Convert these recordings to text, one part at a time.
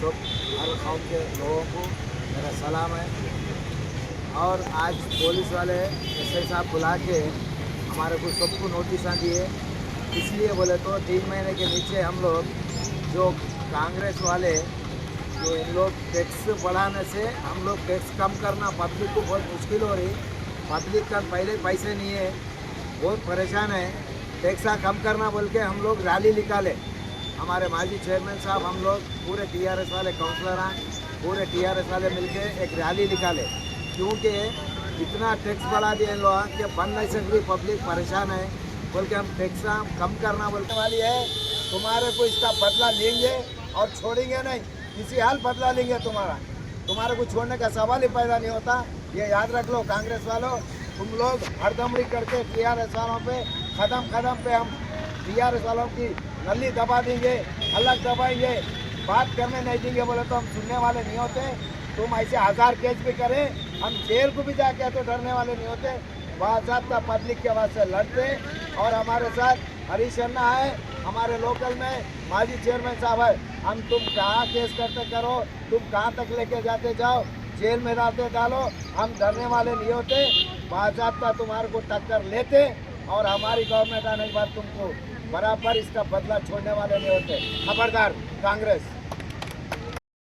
सब हर गाँव के लोगों को मेरा सलाम है और आज पुलिस वाले एस आई साहब बुला के हमारे को सबको नोटिस आ दिए इसलिए बोले तो तीन महीने के नीचे हम लोग जो कांग्रेस वाले इन लोग टैक्स बढ़ाने से हम लोग टैक्स कम करना पब्लिक को बहुत मुश्किल हो रही पब्लिक का पहले पैसे नहीं है, बहुत परेशान है। टैक्स कम करना बोल के हम लोग रैली निकाले। हमारे माजी चेयरमैन साहब हम लोग पूरे टीआरएस वाले काउंसलर हैं, पूरे टीआरएस वाले मिलके एक रैली निकाले। क्योंकि इतना टैक्स बढ़ा दिया इन लोग कि बन नहीं सकती पब्लिक परेशान है। बोल के हम टैक्स कम करना बोलने वाली है। तुम्हारे को इसका बदला लेंगे और छोड़ेंगे नहीं। किसी हाल बदला लेंगे तुम्हारा। तुम्हारे को छोड़ने का सवाल ही पैदा नहीं होता। ये याद रख लो, कांग्रेस वालों, तुम लोग हरदमरी करके टी आर एस वालों पे कदम कदम पे हम टी आर एस वालों की नली दबा देंगे अलग दबाएँगे, बात करने नहीं देंगे, बोले तो हम सुनने वाले नहीं होते। तुम ऐसे हज़ार केस भी करें, हम जेल को भी जाके तो डरने वाले नहीं होते। बाजाबता पब्लिक के वास्ते लड़ते और हमारे साथ हरीश अन्ना है हमारे लोकल में माजी चेयरमैन साहब है हम तुम कहाँ केस करते करो तुम कहाँ तक लेके जाते जाओ जेल में डालते डालो हम डरने वाले नहीं होते बाजाबता तुम्हारे को टक्कर लेते और हमारी गवर्नमेंट आने के बाद तुमको बराबर इसका बदला छोड़ने वाले नहीं होते खबरदार कांग्रेस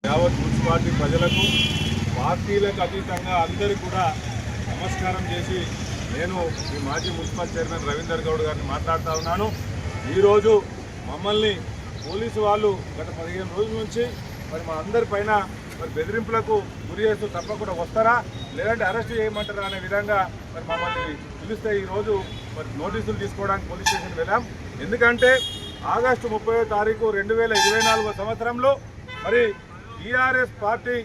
యావత్ మున్సిపాలిటీ ప్రజలకు పార్టీలకు అతీతంగా అందరికీ కూడా నమస్కారం చేసి నేను ఈ మాజీ మున్సిపల్ చైర్మన్ రవీందర్ గౌడ్ గారిని మాట్లాడుతూ ఉన్నాను. ఈరోజు మమ్మల్ని పోలీసు వాళ్ళు గత పదిహేను రోజుల నుంచి మరి మా అందరి పైన మరి బెదిరింపులకు గురి చేస్తూ తప్పకుండా వస్తారా? లేదంటే అరెస్ట్ చేయమంటారా అనే విధంగా మరి మమ్మల్ని పిలిస్తే ఈరోజు మరి నోటీసులు తీసుకోవడానికి పోలీస్ స్టేషన్ వెళ్ళాం. ఎందుకంటే ఆగస్టు ముప్పై తారీఖు రెండు వేల ఇరవై నాలుగో సంవత్సరంలో మరి టీఆర్ఎస్ పార్టీ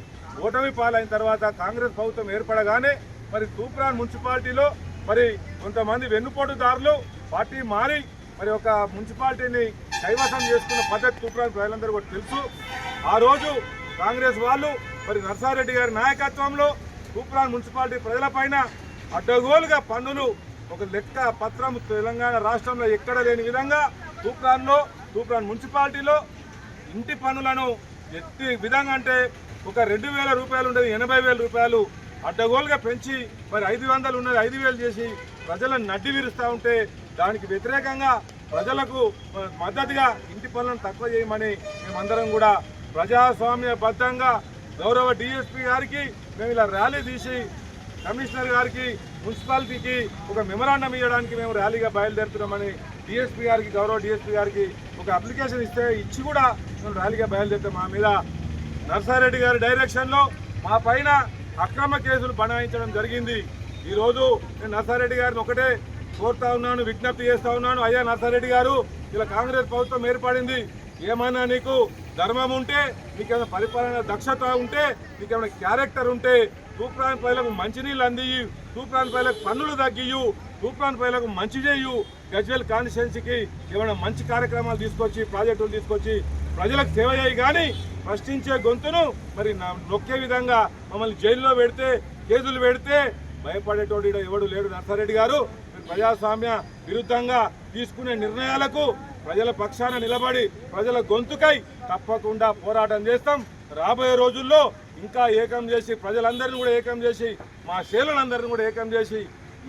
ఓటమి పాలైన తర్వాత కాంగ్రెస్ ప్రభుత్వం ఏర్పడగానే మరి తూప్రాన్ మున్సిపాలిటీలో మరి కొంతమంది వెన్నుపోటుదారులు పార్టీ మారి మరి ఒక మున్సిపాలిటీని కైవసం చేసుకున్న పద్ధతి తూప్రాన్ ప్రజలందరూ కూడా తెలుసు. ఆ రోజు కాంగ్రెస్ వాళ్ళు మరి నర్సారెడ్డి గారి నాయకత్వంలో తూప్రాన్ మున్సిపాలిటీ ప్రజలపైన అడ్డగోలుగా పన్నులు ఒక లెక్క పత్రం తెలంగాణ రాష్ట్రంలో ఎక్కడ లేని విధంగా తూప్రాన్లో తూప్రాన్ మున్సిపాలిటీలో ఇంటి పన్నులను ఎత్తి విధంగా అంటే ఒక రెండు వేల రూపాయలు ఉండేది ఎనభై వేల రూపాయలు అడ్డగోలుగా పెంచి మరి ఐదు వందలు ఉన్నది ఐదు వేలు చేసి ప్రజలను నడ్డి విరుస్తూ ఉంటే దానికి వ్యతిరేకంగా ప్రజలకు మద్దతుగా ఇంటి పనులను తక్కువ చేయమని మేమందరం కూడా ప్రజాస్వామ్యబద్ధంగా గౌరవ డిఎస్పీ గారికి మేము ఇలా ర్యాలీ తీసి కమిషనర్ గారికి మున్సిపాలిటీకి ఒక మెమరాండం ఇవ్వడానికి మేము ర్యాలీగా బయలుదేరుతున్నామని డిఎస్పీ గారికి గౌరవ డిఎస్పీ గారికి ఒక అప్లికేషన్ ఇస్తే ఇచ్చి కూడా మేము ర్యాలీగా బయలుదేరుతాం. మా మీద నర్సారెడ్డి గారి డైరెక్షన్లో మా పైన అక్రమ కేసులు బనాయించడం జరిగింది. ఈరోజు నేను నర్సారెడ్డి గారిని ఒకటే కోరుతా ఉన్నాను విజ్ఞప్తి చేస్తా ఉన్నాను. అయ్యా నర్సారెడ్డి గారు ఇలా కాంగ్రెస్ ప్రభుత్వం ఏర్పడింది. ఏమన్నా నీకు ధర్మం ఉంటే నీకేమైనా పరిపాలన దక్షత ఉంటే నీకేమైనా క్యారెక్టర్ ఉంటే తూప్రాన్ ప్రజలకు మంచినీళ్ళు అందియ్యి తూప్రాన్ ప్రజలకు పన్నులు తగ్గియు తూప్రాన్ ప్రజలకు మంచి చేయు గజ్వేల్ కాన్స్టిట్యున్సీకి ఏమైనా మంచి కార్యక్రమాలు తీసుకొచ్చి ప్రాజెక్టులు తీసుకొచ్చి ప్రజలకు సేవ చేయి కానీ ప్రశ్నించే గొంతును మరి నా- నొక్కే విధంగా మమ్మల్ని జైల్లో పెడితే కేసులు పెడితే భయపడేటోడు ఎవడు లేడు నర్సారెడ్డి గారు. ప్రజాస్వామ్య విరుద్ధంగా తీసుకునే నిర్ణయాలకు ప్రజల పక్షాన నిలబడి ప్రజల గొంతుకై తప్పకుండా పోరాటం చేస్తాం. రాబోయే రోజుల్లో ఇంకా ఏకం చేసి ప్రజలందరినీ కూడా ఏకం చేసి మా శీలందరినీ కూడా ఏకం చేసి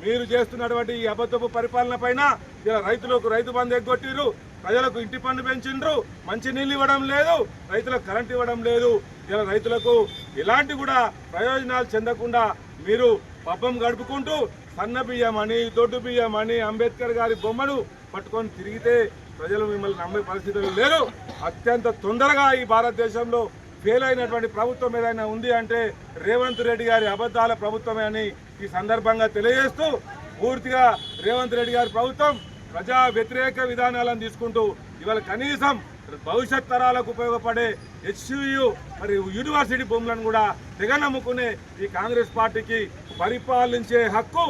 మీరు చేస్తున్నటువంటి ఈ అబద్ధపు పరిపాలన పైన ఇలా రైతులకు రైతు బంధు ఎగ్గొట్టిరు ప్రజలకు ఇంటి పన్ను పెంచిండ్రు మంచి నీళ్ళు ఇవ్వడం లేదు రైతులకు కరెంట్ ఇవ్వడం లేదు. ఇలా రైతులకు ఎలాంటి కూడా ప్రయోజనాలు చెందకుండా మీరు పబ్బం గడుపుకుంటూ సన్న బియ్యం అని దొడ్డు బియ్యం అని అంబేద్కర్ గారి బొమ్మను పట్టుకొని తిరిగితే ప్రజలు మిమ్మల్ని నమ్మే పరిస్థితులు లేరు. అత్యంత తొందరగా ఈ భారతదేశంలో ఫెయిల్ అయినటువంటి ప్రభుత్వం ఏదైనా ఉంది అంటే రేవంత్ రెడ్డి గారి అబద్ధాల ప్రభుత్వమే అని ఈ సందర్భంగా తెలియజేస్తూ పూర్తిగా రేవంత్ రెడ్డి గారి ప్రభుత్వం ప్రజా వ్యతిరేక విధానాలను తీసుకుంటూ ఇవాళ కనీసం భవిష్యత్ తరాలకు ఉపయోగపడే హెచ్యు మరి యూనివర్సిటీ భూములను కూడా తెగనమ్ముకునే ఈ కాంగ్రెస్ పార్టీకి పరిపాలించే హక్కు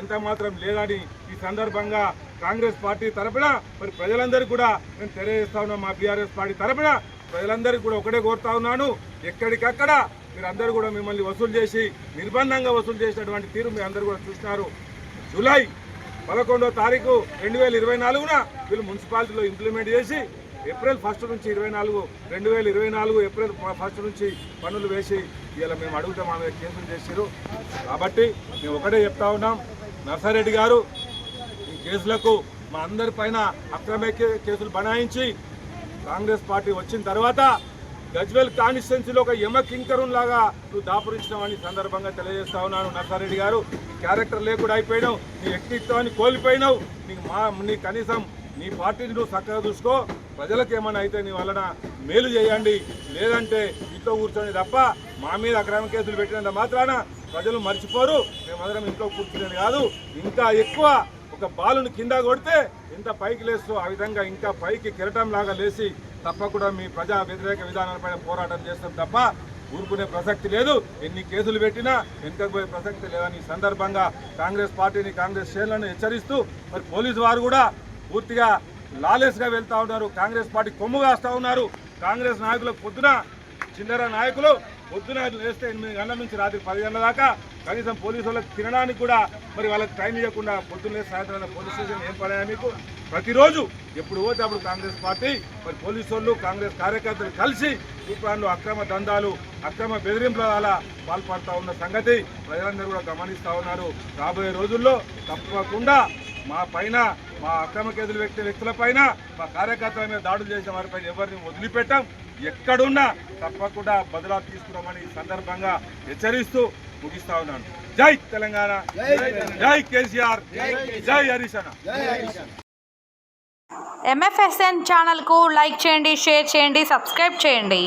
ఎంత మాత్రం లేదని ఈ సందర్భంగా కాంగ్రెస్ పార్టీ తరపున మరి ప్రజలందరికీ కూడా నేను తెలియజేస్తా ఉన్నాను మా బీఆర్ఎస్ పార్టీ తరపున. ప్రజలందరికీ కూడా ఒకటే కోరుతా ఉన్నాను. ఎక్కడికక్కడ మీరందరూ కూడా మిమ్మల్ని వసూలు చేసి నిర్బంధంగా వసూలు చేసినటువంటి తీరు మీరు అందరూ కూడా చూసినారు. జూలై పదకొండో తారీఖు రెండు వేల ఇరవై నాలుగున వీళ్ళు మున్సిపాలిటీలో ఇంప్లిమెంట్ చేసి ఏప్రిల్ ఫస్ట్ నుంచి ఇరవై నాలుగు రెండు వేల ఇరవై నాలుగు ఏప్రిల్ ఫస్ట్ నుంచి పనులు వేసి ఇలా మేము అడుగుతాం ఆమె కేసులు చేసారు కాబట్టి మేము ఒకటే చెప్తా ఉన్నాం నర్సారెడ్డి గారు ఈ కేసులకు మా అందరి పైన అక్రమ కేసులు బనాయించి కాంగ్రెస్ పార్టీ వచ్చిన తర్వాత గజ్వేల్ కాన్స్టిట్యున్సీలో ఒక యమ కింకరున్ లాగా నువ్వు దాపురించినావని సందర్భంగా తెలియజేస్తా ఉన్నాను నర్సారెడ్డి గారు. నీ క్యారెక్టర్ లేకుండా అయిపోయినావు నీ వ్యక్తిత్వాన్ని కోల్పోయినావు. నీకు మా నీ కనీసం నీ పార్టీని నువ్వు చక్కగా చూసుకో. ప్రజలకు ఏమైనా అయితే నీ వలన మేలు చేయండి. లేదంటే ఇంట్లో కూర్చొని తప్ప మా మీద అక్రమ కేసులు పెట్టినంత మాత్రాన ప్రజలు మర్చిపోరు. మేమందరం ఇంట్లో కూర్చునేది కాదు. ఇంకా ఎక్కువ ఒక బాలుని కింద కొడితే ఎంత పైకి లేస్తూ ఆ విధంగా ఇంకా పైకి కిరటం లాగా లేచి తప్పకుండా మీ ప్రజా వ్యతిరేక విధానాలపైన పోరాటం చేస్తాం తప్ప ఊరుకునే ప్రసక్తి లేదు. ఎన్ని కేసులు పెట్టినా వెనుకపోయే ప్రసక్తి లేదని సందర్భంగా కాంగ్రెస్ పార్టీని కాంగ్రెస్ శ్రేణులను హెచ్చరిస్తూ మరి పోలీసు వారు కూడా పూర్తిగా లాలెస్గా వెళ్తూ ఉన్నారు. కాంగ్రెస్ పార్టీ కొమ్ము కాస్తూ ఉన్నారు. కాంగ్రెస్ నాయకులకు పొద్దున చిల్లర నాయకులు పొద్దున లేస్తే ఎనిమిది గంటల నుంచి రాత్రి పది గంటల దాకా కనీసం పోలీసు వాళ్ళకి తినడానికి కూడా మరి వాళ్ళకి టైం ఇవ్వకుండా పొద్దున్నే సాయంత్రం పోలీస్ స్టేషన్ ఏం పడాయా మీకు? ప్రతిరోజు ఎప్పుడు పోతే అప్పుడు కాంగ్రెస్ పార్టీ మరి పోలీసు వాళ్ళు కాంగ్రెస్ కార్యకర్తలు కలిసి తూప్రాన్లు అక్రమ దందాలు అక్రమ బెదిరింపుల అలా పాల్పడుతూ ఉన్న సంగతి ప్రజలందరూ కూడా గమనిస్తూ ఉన్నారు. రాబోయే రోజుల్లో తప్పకుండా మా పైన మా అక్రమ కేసులు వ్యక్తి వ్యక్తుల పైన మా కార్యకర్తల మీద దాడులు చేసిన వారిపైన ఎవరిని వదిలిపెట్టాం? ఎక్కడున్నా తప్పకుండా బదులా తీసుకున్నామని ఈ సందర్భంగా హెచ్చరిస్తూ ముగిస్తా ఉన్నాను. జై తెలంగాణ. జై కేసీఆర్. జై హరీష్ అన్న ఎంఎఫ్ఎస్ఎన్ ఛానల్కు లైక్ చేయండి షేర్ చేయండి సబ్స్క్రైబ్ చేయండి.